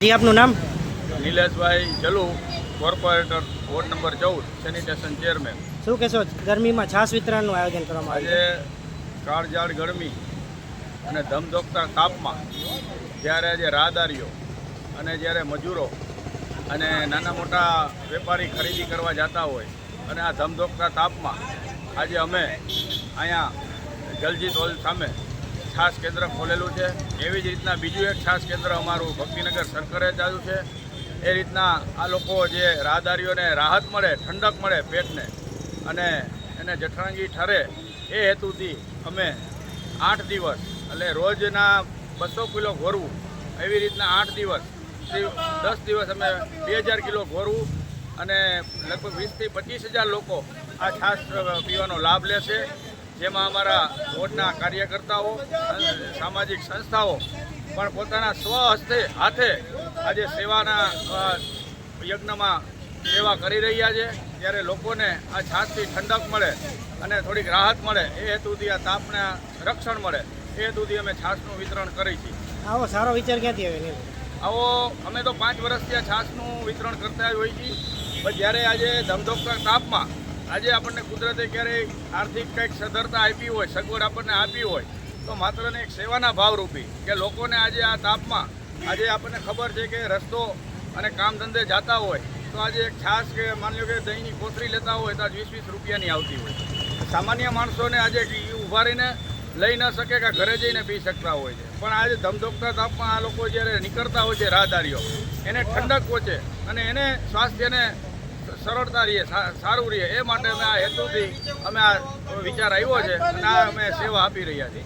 જી આપનું નામ? Nileshbhai Jalu corporator ward number ચૌદ સેનિટેશન ચેરમેન. શું કહેશો ગરમીમાં છાસ વિતરણનું આયોજન કરવામાં આજે આવ્યું કાળઝાળ ગરમી અને ધમધોકતા તાપમાં જ્યારે આજે રાહદારીઓ અને જ્યારે મજૂરો અને નાના મોટા વેપારી ખરીદી કરવા જતા હોય અને આ ધમધોકતા તાપમાં આજે અમે અહીંયા જલજીત હોલ સામે છાસ કેન્દ્ર ખોલેલું છે. એવી જ રીતના બીજું એક છાસ કેન્દ્ર અમારું ભક્તિનગર સરકારે ચાલુ છે. એ રીતના આ લોકો જે રાહદારીઓને રાહત મળે, ઠંડક મળે પેટને અને એને જઠરાંગી ઠરે, એ હેતુથી અમે આઠ દિવસ, એટલે રોજના બસો કિલો ઘોરવું, એવી રીતના આઠ દિવસ દસ દિવસ અમે બે હજાર કિલો ઘોરવું અને લગભગ વીસથી પચીસ હજાર લોકો આ છાસ પીવાનો લાભ લેશે. જેમાં અમારા બોર્ડના કાર્યકર્તાઓ અન- સામાજિક સંસ્થાઓ પણ પોતાના સ્વ હસ્તે હાથે આજે સેવાના યજ્ઞમાં સેવા કરી રહ્યા છે. ત્યારે લોકોને આ છાશથી ઠંડક મળે અને થોડીક રાહત મળે એ હેતુથી આ તાપને રક્ષણ મળે એ હેતુથી અમે છાસનું વિતરણ કરી છીએ. આવો સારો વિચાર ક્યાંથી આવ્યો નીલ આવો અમે તો પાંચ વર્ષથી આ છાસનું વિતરણ કરતા જ હોઈએ છીએ. પણ જ્યારે આજે ધમધોકતા તાપમાં આજે આપણને કુદરતે ક્યારેય આર્થિક કંઈક સધરતા આપી હોય, સગવડ આપણને આપી હોય, તો માત્ર ને એક સેવાના ભાવરૂપી કે લોકોને આજે આ તાપમાં, આજે આપણને ખબર છે કે રસ્તો અને કામ ધંધે જતા હોય, તો આજે એક છાશ કે માની લો કે દહીંની કોથળી લેતા હોય, તો આજ વીસ વીસ રૂપિયાની આવતી હોય. સામાન્ય માણસોને આજે ઊભા રહીને લઈ ન શકે કે ઘરે જઈને પી શકતા હોય છે. પણ આજે ધમધોકતા તાપમાં આ લોકો જ્યારે નીકળતા હોય છે રાહદારીઓ, એને ઠંડક પહોંચે અને એને સ્વાસ્થ્યને સરળતા રહીએ સારું રહીએ એ માટે અમે આ હેતુથી અમે આ વિચાર આવ્યો છે અને અમે સેવા આપી રહ્યા છીએ.